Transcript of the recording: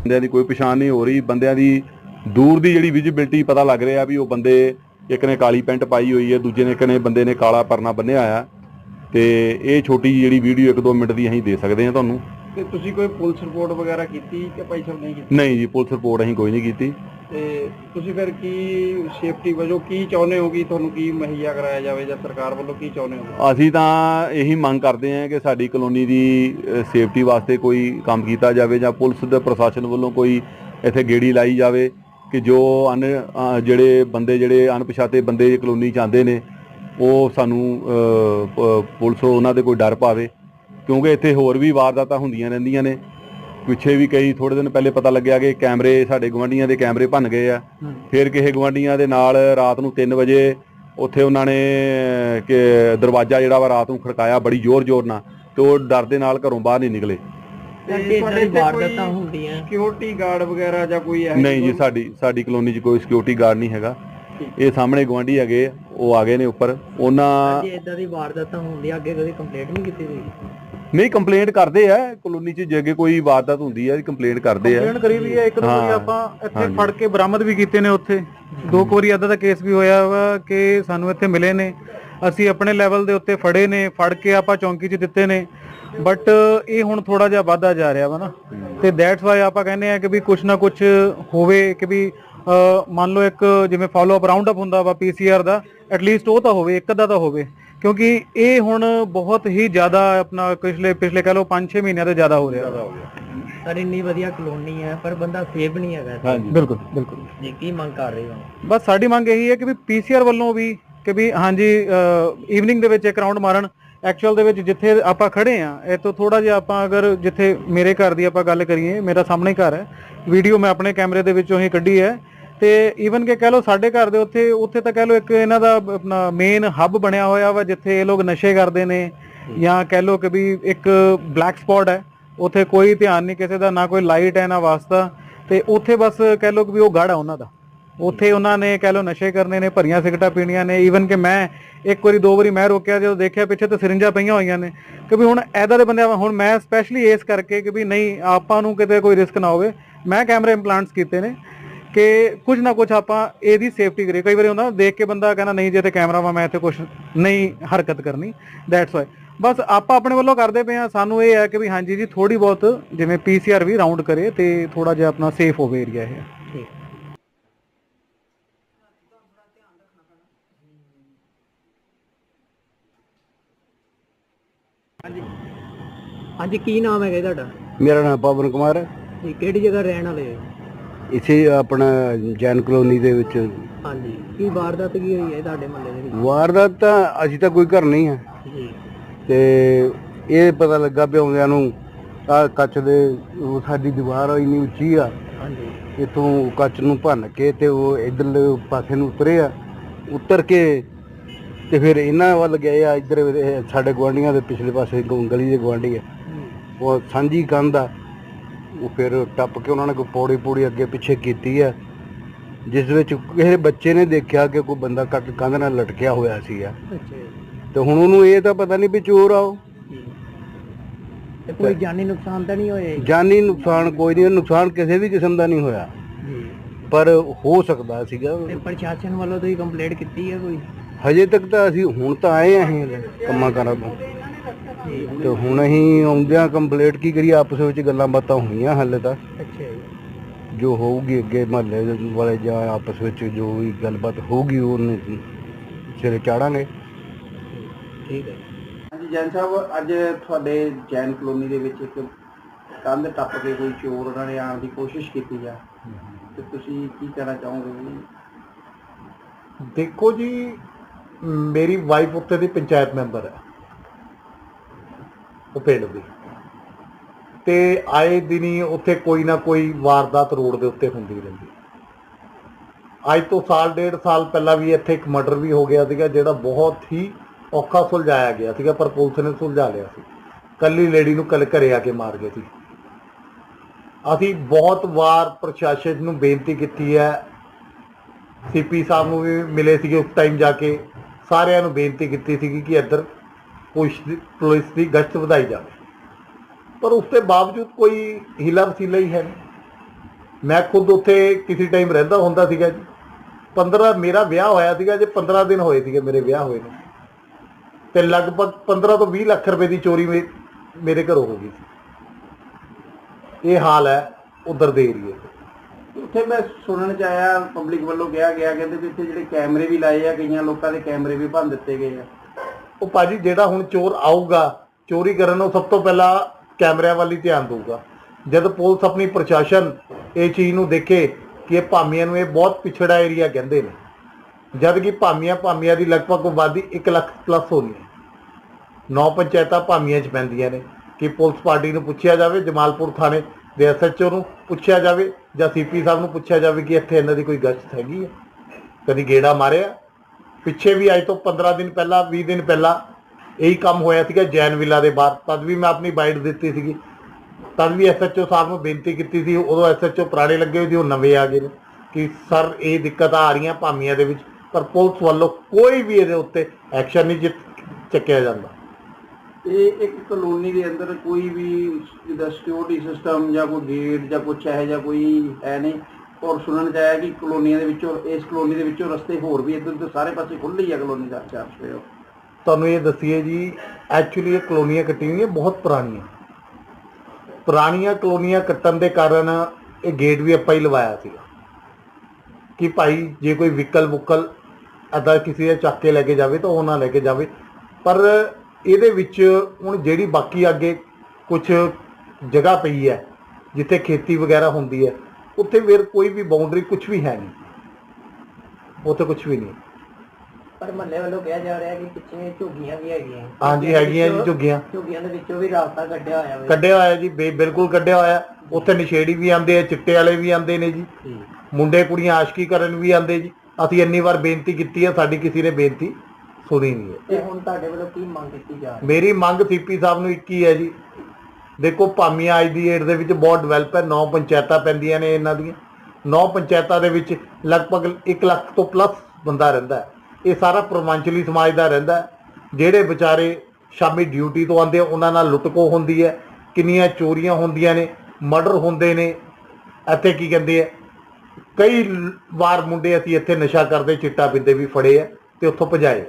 ਬੰਦਿਆਂ ਦੀ ਕੋਈ ਪਛਾਣ ਨਹੀਂ ਹੋ ਰਹੀ ਬੰਦਿਆਂ ਦੀ ਦੂਰ ਦੀ ਜਿਹੜੀ ਵਿਜ਼ਿਬਿਲਟੀ ਪਤਾ ਲੱਗ ਰਿਹਾ ਵੀ ਉਹ ਬੰਦੇ ਇੱਕ ਨੇ ਕਾਲੀ ਪੈਂਟ ਪਾਈ ਹੋਈ ਹੈ ਦੂਜੇ ਨੇ ਇੱਕ ਨੇ ਬੰਦੇ ਨੇ ਕਾਲਾ ਪਰਨਾ ਬੰਨਿਆ ਆ ਤੇ ਇਹ ਛੋਟੀ ਜਿਹੀ ਜਿਹੜੀ ਵੀਡੀਓ 1-2 ਮਿੰਟ ਦੀ ਅਸੀਂ ਦੇ ਸਕਦੇ ਹਾਂ ਤੁਹਾਨੂੰ। ਤੇ ਤੁਸੀਂ ਕੋਈ ਪੁਲਿਸ ਰਿਪੋਰਟ ਵਗੈਰਾ ਕੀਤੀ ਕਿ ਭਾਈ ਸਾਹਿਬ ਨਹੀਂ ਕੀਤੀ? ਨਹੀਂ ਜੀ ਪੁਲਿਸ ਰਿਪੋਰਟ ਅਸੀਂ ਕੋਈ ਨਹੀਂ ਕੀਤੀ। ਤੇ ਤੁਸੀਂ ਫਿਰ ਕੀ ਸੇਫਟੀ ਵਜੋਂ ਕੀ ਚਾਹੁੰਦੇ ਹੋ ਕਿ ਤੁਹਾਨੂੰ ਕੀ ਮੁਹੱਈਆ ਕਰਾਇਆ ਜਾਵੇ ਜਾਂ ਸਰਕਾਰ ਵੱਲੋਂ ਕੀ ਚਾਹੁੰਦੇ ਹੋ ਅਸੀਂ ਤਾਂ ਇਹੀ ਮੰਗ ਕਰਦੇ ਹਾਂ ਕਿ ਸਾਡੀ ਕਲੋਨੀ ਦੀ ਸੇਫਟੀ ਵਾਸਤੇ ਕੋਈ ਕੰਮ ਕੀਤਾ ਜਾਵੇ ਜਾਂ ਪੁਲਿਸ ਦੇ ਪ੍ਰਸ਼ਾਸਨ ਵੱਲੋਂ ਕੋਈ ਇੱਥੇ ਗੇੜੀ ਲਾਈ ਜਾਵੇ ਕਿ ਜੋ ਅਨ ਜਿਹੜੇ ਬੰਦੇ, ਜਿਹੜੇ ਅਣਪਛਾਤੇ ਬੰਦੇ ਕਲੋਨੀ ਚ ਆਉਂਦੇ ਨੇ, ਉਹ ਸਾਨੂੰ ਪੁਲਿਸ ਉਹਨਾਂ ਦੇ ਕੋਈ ਡਰ ਪਾਵੇ। ਕਿਉਂਕਿ ਇੱਥੇ ਹੋਰ ਵੀ ਵਾਰਦਾਤਾਂ ਹੁੰਦੀਆਂ ਰਹਿੰਦੀਆਂ ਨੇ। ਪਿੱਛੇ ਵੀ ਕਈ ਥੋੜੇ ਦਿਨ ਪਹਿਲੇ ਪਤਾ ਲੱਗਿਆ ਕਿ ਕੈਮਰੇ ਸਾਡੇ ਗਵਾਂਢੀਆਂ ਦੇ ਕੈਮਰੇ ਭੰਨ ਗਏ ਆ। ਫਿਰ ਕਿਸੇ ਗਵਾਂਢੀਆਂ ਦੇ ਨਾਲ ਰਾਤ ਨੂੰ 3 ਵਜੇ ਉੱਥੇ ਉਹਨਾਂ ਨੇ ਕਿ ਦਰਵਾਜ਼ਾ ਜਿਹੜਾ ਵਾ ਰਾਤ ਨੂੰ ਖੜਕਾਇਆ ਬੜੀ ਜ਼ੋਰ-ਜ਼ੋਰ ਨਾਲ ਤੇ ਉਹ ਡਰ ਦੇ ਨਾਲ ਘਰੋਂ ਬਾਹਰ ਨਹੀਂ ਨਿਕਲੇ। ਤੇ ਤੁਹਾਡੇ ਵਾਰਦਾਤਾਂ ਹੁੰਦੀਆਂ। ਸਿਕਿਉਰਿਟੀ ਗਾਰਡ ਵਗੈਰਾ ਜਾਂ ਕੋਈ ਇਹੋ ਨਹੀਂ ਜੀ ਸਾਡੀ ਸਾਡੀ ਕਲੋਨੀ 'ਚ ਕੋਈ ਸਿਕਿਉਰਿਟੀ ਗਾਰਡ ਨਹੀਂ ਹੈਗਾ। ਇਹ ਸਾਹਮਣੇ ਗਵਾਂਢੀ ਹੈਗੇ ਉਹ ਆ ਗਏ ਨੇ ਉੱਪਰ। ਉਹਨਾਂ ਜੇ ਇਦਾਂ ਦੀ ਵਾਰਦਾਤਾਂ ਹੁੰਦੀਆਂ ਅੱਗੇ ਕਦੀ ਕੰਪਲੇਂਟ ਨਹੀਂ ਕੀਤੀ ਗਈ ਨਹੀਂ ਕੰਪਲੇਂਟ ਕਰਦੇ ਆ ਕਲੋਨੀ 'ਚ ਜੇ ਕੋਈ ਵਾਰਦਾਤ ਹੁੰਦੀ ਆ ਕੰਪਲੇਂਟ ਕਰਦੇ ਆ। ਕੰਪਲੇਂਟ ਕਰੀ ਵੀ ਹੈ ਇੱਕ ਦੋ ਵਾਰੀ ਹਾਂ। ਆਪਾਂ ਇੱਥੇ ਹਾਂਜੀ। ਫੜ ਕੇ ਬਰਾਮਦ ਵੀ ਕੀਤੇ ਨੇ ਉੱਥੇ। ਦੋ ਕੁ ਵਾਰੀ ਏਦਾਂ ਦਾ ਕੇਸ ਵੀ ਹੋਇਆ ਵਾ ਕਿ ਸਾਨੂੰ ਇੱਥੇ ਮਿਲੇ ਨੇ। ਅਸੀਂ ਆਪਣੇ ਲੈਵਲ ਦੇ ਉੱਤੇ ਫੜੇ ਨੇ ਫੜ ਕੇ ਆਪਾਂ ਚੌਂਕੀ 'ਚ ਦਿੱਤੇ ਨੇ। ਬਟ ਇਹ ਹੁਣ ਥੋੜਾ ਜਿਹਾ ਵਾਧਾ ਜਾ ਰਿਹਾ ਵਾ ਨਾ। ਤੇ ਦੈਟਸ ਵਾਈ ਆਪਾਂ ਕਹਿੰਦੇ ਆ ਕਿ ਵੀ ਕੁਛ ਨਾ ਕੁਛ ਹੋਵੇ ਕਿ ਵੀ ਅਹ, ਮੰਨ ਲਓ ਇੱਕ ਜਿਵੇਂ ਫਾਲੋ ਅਪ ਰਾਉਂਡ ਅਪ ਹੁੰਦਾ ਵਾ ਪੀਸੀਆਰ ਦਾ ਐਟਲੀਸਟ ਉਹ ਤਾਂ ਹੋਵੇ ਇੱਕ ਅੱਧਾ ਤਾਂ ਹੋਵੇ। ਕਿਉਂਕਿ ਇਹ ਹੁਣ ਬਹੁਤ ਹੀ ਜ਼ਿਆਦਾ ਆਪਣਾ ਪਿਛਲੇ ਪਿਛਲੇ ਕਹ ਲਓ 5-6 ਮਹੀਨਿਆਂ ਤੋਂ ਜ਼ਿਆਦਾ ਹੋ ਰਿਹਾ। ਸਰ ਇੰਨੀ ਵਧੀਆ ਕਲੋਨੀ ਹੈ ਪਰ ਬੰਦਾ ਸੇਫ ਨਹੀਂ ਹੈਗਾ ਹਾਂਜੀ। ਬਿਲਕੁਲ ਬਿਲਕੁਲ। ਜੀ ਕੀ ਮੰਗ ਕਰ ਰਹੇ ਹੋ? ਬਸ ਸਾਡੀ ਮੰਗ ਇਹੀ ਹੈ ਕਿ ਵੀ ਪੀਸੀਆਰ ਵੱਲੋਂ ਵੀ ਕਿ ਵੀ ਹਾਂਜੀ ਈਵਨਿੰਗ ਦੇ ਵਿੱਚ ਇੱਕ ਰਾਉਂਡ ਮਾਰਨ। ਐਕਚੁਅਲ ਦੇ ਵਿੱਚ ਜਿੱਥੇ ਆਪਾਂ ਖੜੇ ਆ ਇਹ ਤੋਂ ਥੋੜਾ ਜਿਹਾ ਆਪਾਂ ਅਗਰ ਜਿੱਥੇ ਮੇਰੇ ਘਰ ਦੀ ਆਪਾਂ ਗੱਲ ਕਰੀਏ ਮੇਰਾ ਸਾਹਮਣੇ ਘਰ ਹੈ। ਵੀਡੀਓ ਮੈਂ ਆਪਣੇ ਕੈਮਰੇ ਦੇ ਵਿੱਚੋਂ ਹੀ ਕੱਢੀ ਹੈ। ਤੇ ਈਵਨ ਕਿ ਕਹਿ ਲਓ ਸਾਡੇ ਘਰ ਦੇ ਉੱਥੇ ਉੱਥੇ ਤਾਂ ਕਹਿ ਲਓ ਇੱਕ ਇਹਨਾਂ ਦਾ ਆਪਣਾ ਮੇਨ ਹੱਬ ਬਣਿਆ ਹੋਇਆ ਵਾ, ਜਿੱਥੇ ਇਹ ਲੋਕ ਨਸ਼ੇ ਕਰਦੇ ਨੇ ਜਾਂ ਕਹਿ ਲਓ ਕਿ ਵੀ ਇੱਕ ਬਲੈਕ ਸਪੌਟ ਹੈ, ਉੱਥੇ ਕੋਈ ਧਿਆਨ ਨਹੀਂ ਕਿਸੇ ਦਾ, ਨਾ ਕੋਈ ਲਾਈਟ ਹੈ, ਨਾ ਵਾਸਤਾ, ਤੇ ਉੱਥੇ ਬਸ ਕਹਿ ਲਓ ਕਿ ਵੀ ਉਹ ਗੜ ਆ ਉਹਨਾਂ ਦਾ। ਉੱਥੇ ਉਹਨਾਂ ਨੇ ਕਹਿ ਲਓ ਨਸ਼ੇ ਕਰਨੇ ਨੇ, ਭਰੀਆਂ ਸਿਗਰਟਾਂ ਪੀਣੀਆਂ ਨੇ ਈਵਨ ਕਿ ਮੈਂ ਇੱਕ ਵਾਰੀ, ਦੋ ਵਾਰੀ ਮੈਂ ਰੋਕਿਆ, ਜਦੋਂ ਦੇਖਿਆ ਪਿੱਛੇ ਤਾਂ ਸਿਰਿੰਜਾਂ ਪਈਆਂ ਹੋਈਆਂ ਨੇ, ਕਿ ਵੀ ਹੁਣ ਐਦਾਂ ਦੇ ਬੰਦੇ ਹੁਣ ਮੈਂ ਸਪੈਸ਼ਲੀ ਇਸ ਕਰਕੇ ਕਿ ਵੀ ਨਹੀਂ, ਆਪਾਂ ਨੂੰ ਕਿਤੇ ਕੋਈ ਰਿਸਕ ਨਾ ਹੋਵੇ, ਮੈਂ ਕੈਮਰੇ ਇੰਪਲਾਂਟਸ ਕੀਤੇ ਨੇ ਕਿ ਕੁਝ ਨਾ ਕੁਝ ਆਪਾਂ ਇਹਦੀ ਸੇਫਟੀ ਕਰੀਏ। ਕਈ ਵਾਰੀ ਹੁੰਦਾ ਦੇਖ ਕੇ ਬੰਦਾ ਕਹਿੰਦਾ ਨਹੀਂ ਜੇ ਤੇ ਕੈਮਰਾ ਵਾ ਮੈਂ ਇੱਥੇ ਕੁਝ ਨਹੀਂ ਹਰਕਤ ਕਰਨੀ। ਦੈਟਸ ਵਾਈ ਬਸ ਆਪਾਂ ਆਪਣੇ ਵੱਲੋਂ ਕਰਦੇ ਪਏ ਆ ਸਾਨੂੰ ਇਹ ਹੈ ਕਿ ਵੀ ਹਾਂਜੀ ਜੀ ਥੋੜੀ ਬਹੁਤ ਜਿਵੇਂ ਪੀਸੀਆਰ ਵੀ ਰਾਉਂਡ ਕਰੇ ਤੇ ਥੋੜਾ ਜਿਹਾ ਆਪਣਾ ਸੇਫ ਹੋਵੇ ਏਰੀਆ ਇਹ। ਹਾਂਜੀ। ਕੀ ਨਾਮ ਹੈਗਾ ਜੀ ਤੁਹਾਡਾ? ਮੇਰਾ ਨਾਮ ਪਵਨ ਕੁਮਾਰ ਹੈ। ਜੀ ਕਿਹੜੀ ਜਗ੍ਹਾ ਰਹਿਣ ਵਾਲੇ ਹੋ ਇਸੇ ਆਪਣਾ ਜੈਨ ਕਲੋਨੀ ਦੇ ਵਿੱਚ। ਹਾਂਜੀ। ਕੀ ਵਾਰਦਾਤ ਕੀ ਹੋਈ ਹੈ ਤੁਹਾਡੇ ਮਹੱਲੇ ਦੇ ਵਿੱਚ? ਵਾਰਦਾਤ ਤਾਂ ਅਸੀਂ ਤਾਂ ਕੋਈ ਘਰ ਨਹੀਂ ਆ। ਜੀ। ਤੇ ਇਹ ਪਤਾ ਲੱਗਾ ਵੀ ਆਉਂਦਿਆਂ ਨੂੰ ਆ ਕੱਚ ਦੇ ਉਹ ਸਾਡੀ ਦੀਵਾਰ ਇੰਨੀ ਉੱਚੀ ਆ। ਹਾਂਜੀ। ਇਥੋਂ ਕੱਚ ਨੂੰ ਭੰਨ ਕੇ ਤੇ ਉਹ ਇਧਰਲੇ ਪਾਸੇ ਨੂੰ ਉਤਰੇ ਆ। ਉਤਰ ਕੇ ਤੇ ਫਿਰ ਇਹਨਾਂ ਵੱਲ ਗਏ ਆ। ਇੱਧਰ ਸਾਡੇ ਗਵਾਂਢੀਆਂ ਦੇ ਪਿਛਲੇ ਪਾਸੇ ਗਲੀ ਦੇ ਗਵਾਂਢੀ ਆ। ਉਹ ਸਾਂਝੀ ਕੰਧ ਆ। ਉਹ ਫਿਰ ਟੱਪ ਕੇ ਉਹਨਾਂ ਨੇ ਕੋਈ ਪੌੜੀ ਪੌੜੀ ਅੱਗੇ ਪਿੱਛੇ ਕੀਤੀ ਆ ਜਿਸ ਵਿੱਚ ਕਿਸੇ ਬੱਚੇ ਨੇ ਦੇਖਿਆ ਕਿ ਕੋਈ ਬੰਦਾ ਕੱਟ ਕੰਧ ਨਾਲ ਲਟਕਿਆ ਹੋਇਆ ਸੀ ਆ। ਤੇ ਹੁਣ ਉਹਨੂੰ ਇਹ ਤਾਂ ਪਤਾ ਨਹੀਂ ਵੀ ਚੋਰ ਆ ਉਹ ਜੀ। ਤੇ ਕੋਈ ਜਾਨੀ ਨੁਕਸਾਨ ਤਾਂ ਨਹੀਂ ਹੋਇਆ? ਜਾਨੀ ਨੁਕਸਾਨ ਕੋਈ ਨਹੀਂ ਨੁਕਸਾਨ ਕਿਸੇ ਵੀ ਕਿਸਮ ਦਾ ਨਹੀਂ ਹੋਇਆ ਪਰ ਹੋ ਸਕਦਾ ਸੀਗਾ ਤੇ ਪ੍ਰਸ਼ਾਸਨ ਵੱਲੋਂ ਤੁਸੀਂ ਕੰਪਲੇਂਟ ਕੀਤੀ ਹੈ ਕੋਈ ਹਜੇ ਤੱਕ ਤਾਂ ਅਸੀਂ ਹੁਣ ਤਾਂ ਆਏ ਆਂ ਕੰਮਾਂ ਕਾਰਾਂ ਤੋਂ ਤੇ ਹੁਣ ਅਸੀਂ ਆਉਂਦਿਆਂ ਕੰਪਲੀਟ ਕੀ ਕਰੀਏ? ਆਪਸ ਵਿੱਚ ਗੱਲਾਂ ਬਾਤਾਂ ਹੋਈਆਂ ਹਲੇ ਤਾਂ। ਅੱਛਾ ਜੀ। ਜੋ ਹੋਊਗੀ ਅੱਗੇ ਮਹੱਲੇ ਵਾਲੇ ਜਾਂ ਆਪਸ ਵਿੱਚ ਜੋ ਵੀ ਗੱਲਬਾਤ ਹੋਊਗੀ ਉਹਨੂੰ ਸਿਰੇ ਚਾੜਾਂਗੇ। ਠੀਕ ਹੈ। ਹਾਂਜੀ ਜੈਨ ਸਾਹਿਬ ਅੱਜ ਤੁਹਾਡੇ ਜੈਨ ਕਲੋਨੀ ਦੇ ਵਿੱਚ ਇੱਕ ਕੰਧ ਟੱਪ ਕੇ ਕੋਈ ਚੋਰ ਉਹਨਾਂ ਨੇ ਆਉਣ ਦੀ ਕੋਸ਼ਿਸ਼ ਕੀਤੀ ਆ। ਤੇ ਤੁਸੀਂ ਕੀ ਕਹਿਣਾ ਚਾਹੋਗੇ ਜੀ? ਦੇਖੋ ਜੀ ਮੇਰੀ ਵਾਈਫ ਉੱਥੇ ਦੀ ਪੰਚਾਇਤ ਮੈਂਬਰ ਹੈ। ਉਹ ਪਿੰਡ ਦੀ ਤੇ ਆਏ ਦਿਨੀ ਉੱਥੇ ਕੋਈ ਨਾ ਕੋਈ ਵਾਰਦਾਤ ਰੋਡ ਦੇ ਉੱਤੇ ਹੁੰਦੀ ਰਹਿੰਦੀ। ਅੱਜ ਤੋਂ ਸਾਲ, ਡੇਢ ਸਾਲ ਪਹਿਲਾਂ ਵੀ ਇੱਥੇ ਇੱਕ ਮਰਡਰ ਵੀ ਹੋ ਗਿਆ ਸੀਗਾ, ਜਿਹੜਾ ਬਹੁਤ ਹੀ ਔਖਾ ਸੁਲਝਾਇਆ ਗਿਆ ਸੀਗਾ, ਪਰ ਪੁਲਿਸ ਨੇ ਸੁਲਝਾ ਲਿਆ ਸੀ। ਕੱਲੀ ਲੇਡੀ ਨੂੰ ਕੱਲ ਘਰੇ ਆ ਕੇ ਮਾਰ ਗਏ ਸੀ। ਅਸੀਂ ਬਹੁਤ ਵਾਰ ਪ੍ਰਸ਼ਾਸਨ ਨੂੰ ਬੇਨਤੀ ਕੀਤੀ ਹੈ। ਸੀਪੀ ਸਾਹਿਬ ਨੂੰ ਵੀ ਮਿਲੇ ਸੀਗੇ ਉਸ ਟਾਈਮ ਜਾ ਕੇ। ਸਾਰਿਆਂ ਨੂੰ ਬੇਨਤੀ ਕੀਤੀ ਸੀਗੀ ਕਿ ਇੱਧਰ ਪੁਲਿਸ ਦੀ ਪੁਲਿਸ ਦੀ ਗਸ਼ਤ ਵਧਾਈ ਜਾਵੇ। ਪਰ ਉਸ ਦੇ ਬਾਵਜੂਦ ਕੋਈ ਹਿਲਾ ਵਸੀਲਾ ਹੀ ਹੈ ਨਹੀਂ। ਮੈਂ ਖੁਦ ਉੱਥੇ ਕਿਸੇ ਟਾਈਮ ਰਹਿੰਦਾ ਹੁੰਦਾ ਸੀਗਾ ਜੀ। 15 ਮੇਰਾ ਵਿਆਹ ਹੋਇਆ ਸੀਗਾ ਜੇ 15 ਦਿਨ ਹੋਏ ਸੀਗੇ ਮੇਰੇ ਵਿਆਹ ਹੋਏ ਨੂੰ। ਤੇ ਲਗਭਗ 15 ਤੋਂ 20 ਲੱਖ ਰੁਪਏ ਦੀ ਚੋਰੀ ਮੇ- ਮੇਰੇ ਘਰੋਂ ਹੋ ਗਈ ਸੀ। ਇਹ ਹਾਲ ਹੈ ਉਧਰ ਦੇ ਏਰੀਏ ਤੇ। ਉੱਥੇ ਮੈਂ ਸੁਣਨ ਚ ਆਇਆ ਪਬਲਿਕ ਵੱਲੋਂ ਕਿਹਾ ਗਿਆ ਕਹਿੰਦੇ ਵੀ ਇੱਥੇ ਜਿਹੜੇ ਕੈਮਰੇ ਵੀ ਲਾਏ ਆ, ਕਈਆਂ ਲੋਕਾਂ ਦੇ ਕੈਮਰੇ ਵੀ ਭੰਨ ਦਿੱਤੇ ਗਏ ਆ। ਉਹ ਭਾਜੀ ਜਿਹੜਾ ਹੁਣ ਚੋਰ ਆਊਗਾ, ਚੋਰੀ ਕਰਨ ਨੂੰ ਸਭ ਤੋਂ ਪਹਿਲਾਂ ਕੈਮਰਿਆਂ ਵੱਲ ਹੀ ਧਿਆਨ ਦਊਗਾ। ਜਦ ਪੁਲਿਸ ਆਪਣੀ ਪ੍ਰਸ਼ਾਸਨ ਇਹ ਚੀਜ਼ ਨੂੰ ਦੇਖੇ ਕਿ ਇਹ ਭਾਮੀਆਂ ਨੂੰ ਇਹ ਬਹੁਤ ਪਿਛੜਾ ਏਰੀਆ ਕਹਿੰਦੇ ਨੇ। ਜਦ ਕਿ ਭਾਮੀਆਂ ਭਾਮੀਆਂ ਦੀ ਲਗਭਗ ਆਬਾਦੀ 1 ਲੱਖ ਪਲੱਸ ਹੋਣੀ ਹੈ ਨੌ ਪੰਚਾਇਤਾਂ ਭਾਮੀਆਂ 'ਚ ਪੈਂਦੀਆਂ ਨੇ ਕਿ ਪੁਲਿਸ ਪਾਰਟੀ ਨੂੰ ਪੁੱਛਿਆ ਜਾਵੇ, ਜਮਾਲਪੁਰ ਥਾਣੇ ਦੇ ਐਸਐਚਓ ਨੂੰ ਪੁੱਛਿਆ ਜਾਵੇ ਜਾਂ ਸੀਪੀ ਸਾਹਿਬ ਨੂੰ ਪੁੱਛਿਆ ਜਾਵੇ ਕਿ ਇੱਥੇ ਇਹਨਾਂ ਦੀ ਕੋਈ ਗਸ਼ਤ ਹੈਗੀ ਹੈ। ਕਦੀ ਗੇੜਾ ਮਾਰਿਆ ਪਿੱਛੇ ਵੀ ਅੱਜ ਤੋਂ 15 ਦਿਨ ਪਹਿਲਾਂ 20 ਦਿਨ ਪਹਿਲਾਂ ਇਹੀ ਕੰਮ ਹੋਇਆ ਸੀਗਾ ਜੈਨ ਵਿਲਾ ਦੇ ਬਾਹਰ। ਤਦ ਵੀ ਮੈਂ ਆਪਣੀ ਬਾਈਟ ਦਿੱਤੀ ਸੀਗੀ। ਤਦ ਵੀ ਐਸਐਚਓ ਸਾਹਿਬ ਨੂੰ ਬੇਨਤੀ ਕੀਤੀ ਸੀ, ਉਦੋਂ ਐਸਐਚਓ ਪੁਰਾਣੇ ਲੱਗੇ ਹੋਏ ਸੀ, ਉਹ ਨਵੇਂ ਆ ਗਏ ਨੇ ਕਿ ਸਰ, ਇਹ ਦਿੱਕਤਾਂ ਆ ਰਹੀਆਂ ਭਾਮੀਆਂ ਦੇ ਵਿੱਚ, ਪਰ ਪੁਲਿਸ ਵੱਲੋਂ ਕੋਈ ਵੀ ਇਹਦੇ ਉੱਤੇ ਐਕਸ਼ਨ ਨਹੀਂ ਜਿ- ਚੱਕਿਆ ਜਾਂਦਾ। ਇਹ ਇੱਕ ਕਲੋਨੀ ਦੇ ਅੰਦਰ ਕੋਈ ਵੀ ਜਿਹਦਾ ਸਿਕਿਉਰਿਟੀ ਸਿਸਟਮ ਜਾਂ ਕੋਈ ਗੇਟ ਜਾਂ ਕੁਛ ਇਹੋ ਜਿਹਾ ਕੋਈ ਹੈ ਨਹੀਂ ਔਰ ਸੁਣਨ ਚ ਆਇਆ ਕਿ ਕਲੋਨੀਆਂ ਦੇ ਵਿੱਚੋਂ, ਇਸ ਕਲੋਨੀ ਦੇ ਵਿੱਚੋਂ ਰਸਤੇ ਹੋਰ ਵੀ ਇੱਧਰ ਉੱਧਰ ਸਾਰੇ ਪਾਸੇ ਖੁੱਲ੍ਹ ਹੀ ਆ ਕਲੋਨੀ ਦਾ ਚਾਰ ਸਵੇਰ ਤੁਹਾਨੂੰ ਇਹ ਦੱਸੀਏ ਜੀ ਐਕਚੁਅਲੀ ਇਹ ਕਲੋਨੀਆਂ ਕੱਟੀਆਂ ਹੋਈਆਂ ਬਹੁਤ ਪੁਰਾਣੀਆਂ। ਪੁਰਾਣੀਆਂ ਕਲੋਨੀਆਂ ਕੱਟਣ ਦੇ ਕਾਰਨ ਇਹ ਗੇਟ ਵੀ ਆਪਾਂ ਹੀ ਲਵਾਇਆ ਸੀਗਾ। ਕਿ ਭਾਈ, ਜੇ ਕੋਈ ਵਿਕਲ ਵੁਕਲ ਅਦਾ ਕਿਸੇ ਦੇ ਚੱਕ ਕੇ ਲੈ ਕੇ ਜਾਵੇ ਤਾਂ ਉਹ ਨਾ ਲੈ ਕੇ ਜਾਵੇ। ਪਰ ਇਹਦੇ ਵਿੱਚ ਹੁਣ ਜਿਹੜੀ ਬਾਕੀ ਅੱਗੇ ਕੁਝ ਜਗ੍ਹਾ ਪਈ ਹੈ, ਜਿੱਥੇ ਖੇਤੀ ਵਗੈਰਾ ਹੁੰਦੀ ਹੈ ਉੱਥੇ ਫਿਰ ਕੋਈ ਵੀ ਬਾਉਂਡਰੀ ਕੁਝ ਵੀ ਹੈ ਨਹੀਂ। ਉੱਥੇ ਕੁਝ ਵੀ ਨਹੀਂ। ਪਰ ਮਹੱਲੇ ਵੱਲੋਂ ਕਿਹਾ ਜਾ ਰਿਹਾ ਕਿ ਪਿੱਛੇ ਝੁੱਗੀਆਂ ਵੀ ਹੈਗੀਆਂ। ਹਾਂਜੀ ਹੈਗੀਆਂ ਜੀ ਝੁੱਗੀਆਂ। ਝੁੱਗੀਆਂ ਦੇ ਵਿੱਚੋਂ ਵੀ ਰਾਸਤਾ ਕੱਢਿਆ ਹੋਇਆ ਕੱਢਿਆ ਹੋਇਆ ਜੀ ਬੇ- ਬਿਲਕੁਲ ਕੱਢਿਆ ਹੋਇਆ। ਉੱਥੇ ਨਸ਼ੇੜੀ ਵੀ ਆਂਦੇ ਆ ਚਿੱਟੇ ਵਾਲੇ ਵੀ ਆਂਦੇ ਨੇ ਜੀ। ਮੁੰਡੇ ਕੁੜੀਆਂ ਆਸ਼ਕੀ ਕਰਨ ਵੀ ਆਂਦੇ ਜੀ। ਅਸੀਂ ਇੰਨੀ ਵਾਰ ਬੇਨਤੀ ਕੀਤੀ ਹੈ ਸਾਡੀ ਕਿਸੇ ਨੇ ਬੇਨਤੀ ਸੁਣੀ ਨਹੀਂ ਹੈ। ਤੇ ਹੁਣ ਤੁਹਾਡੇ ਵੱਲੋਂ ਕੀ ਮੰਗ ਕੀਤੀ ਜਾ ਰਹੀ ਮੇਰੀ ਮੰਗ ਸੀਪੀ ਸਾਹਿਬ ਨੂੰ ਇੱਕ ਹੀ ਹੈ ਜੀ। ਦੇਖੋ ਭਾਮੀਆਂ ਅੱਜ ਦੀ ਏਡ ਦੇ ਵਿੱਚ ਬਹੁਤ ਡਿਵੈਲਪ ਹੈ, ਨੌ ਪੰਚਾਇਤਾਂ ਪੈਂਦੀਆਂ ਨੇ ਇਹਨਾਂ ਦੀਆਂ। ਨੌ ਪੰਚਾਇਤਾਂ ਦੇ ਵਿੱਚ ਲਗਭਗ 1 ਲੱਖ ਤੋਂ ਪਲੱਸ ਬੰਦਾ ਰਹਿੰਦਾ ਹੈ। ਇਹ ਸਾਰਾ ਪ੍ਰਮਾਂਚਲੀ ਸਮਾਜ ਦਾ ਰਹਿੰਦਾ ਜਿਹੜੇ ਵਿਚਾਰੇ ਸ਼ਾਮੀ ਡਿਊਟੀ ਤੋਂ ਆਉਂਦੇ ਉਹਨਾਂ ਨਾਲ ਲੁੱਟਕੋ ਹੁੰਦੀ ਹੈ। ਕਿੰਨੀਆਂ ਚੋਰੀਆਂ ਹੁੰਦੀਆਂ ਨੇ ਮਰਡਰ ਹੁੰਦੇ ਨੇ। ਇੱਥੇ ਕੀ ਕਹਿੰਦੇ ਆ, ਕਈ ਵਾਰ ਮੁੰਡੇ ਅਸੀਂ ਇੱਥੇ ਨਸ਼ਾ ਕਰਦੇ, ਚਿੱਟਾ ਪੀਂਦੇ ਵੀ ਫੜੇ ਆ ਤੇ ਉੱਥੋਂ ਭਜਾਏ।